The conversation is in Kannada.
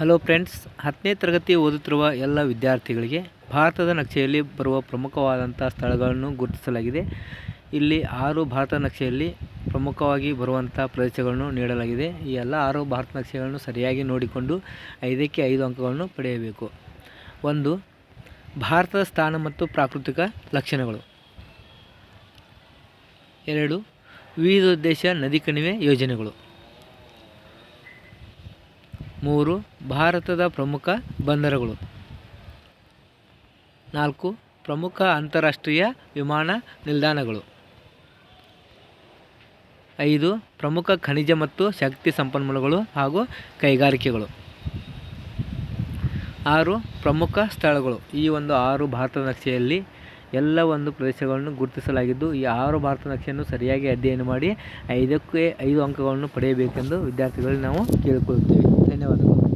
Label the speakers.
Speaker 1: ಹಲೋ ಫ್ರೆಂಡ್ಸ್, ಹತ್ತನೇ ತರಗತಿ ಓದುತ್ತಿರುವ ಎಲ್ಲ ವಿದ್ಯಾರ್ಥಿಗಳಿಗೆ ಭಾರತದ ನಕ್ಷೆಯಲ್ಲಿ ಬರುವ ಪ್ರಮುಖವಾದಂಥ ಸ್ಥಳಗಳನ್ನು ಗುರುತಿಸಲಾಗಿದೆ. ಇಲ್ಲಿ ಆರು ಭಾರತ ನಕ್ಷೆಯಲ್ಲಿ ಪ್ರಮುಖವಾಗಿ ಬರುವಂಥ ಪ್ರದೇಶಗಳನ್ನು ನೀಡಲಾಗಿದೆ. ಈ ಎಲ್ಲ ಆರು ಭಾರತ ನಕ್ಷೆಗಳನ್ನು ಸರಿಯಾಗಿ ನೋಡಿಕೊಂಡು ಐದಕ್ಕೆ ಐದು ಅಂಕಗಳನ್ನು ಪಡೆಯಬೇಕು. ಒಂದು, ಭಾರತದ ಸ್ಥಾನ ಮತ್ತು ಪ್ರಾಕೃತಿಕ ಲಕ್ಷಣಗಳು. ಎರಡು ವಿವಿಧೋದ್ದೇಶ ನದಿ ಕಣಿವೆ ಯೋಜನೆಗಳು. ಮೂರು ಭಾರತದ ಪ್ರಮುಖ ಬಂದರುಗಳು. ನಾಲ್ಕು ಪ್ರಮುಖ ಅಂತಾರಾಷ್ಟ್ರೀಯ ವಿಮಾನ ನಿಲ್ದಾಣಗಳು. ಐದು ಪ್ರಮುಖ ಖನಿಜ ಮತ್ತು ಶಕ್ತಿ ಸಂಪನ್ಮೂಲಗಳು ಹಾಗೂ ಕೈಗಾರಿಕೆಗಳು. ಆರು ಪ್ರಮುಖ ಸ್ಥಳಗಳು. ಈ ಒಂದು ಆರು ಭಾರತ ನಕ್ಷೆಯಲ್ಲಿ ಎಲ್ಲ ಒಂದು ಪ್ರದೇಶಗಳನ್ನು ಗುರುತಿಸಲಾಗಿದ್ದು, ಈ ಆರು ಭಾರತ ನಕ್ಷೆಯನ್ನು ಸರಿಯಾಗಿ ಅಧ್ಯಯನ ಮಾಡಿ, ಐದಕ್ಕೆ ಐದು ಅಂಕಗಳನ್ನು ಪಡೆಯಬೇಕೆಂದು ವಿದ್ಯಾರ್ಥಿಗಳಿಗೆ ನಾವು ಕೇಳಿಕೊಳ್ಳುತ್ತೇವೆ. ಧನ್ಯವಾದಗಳು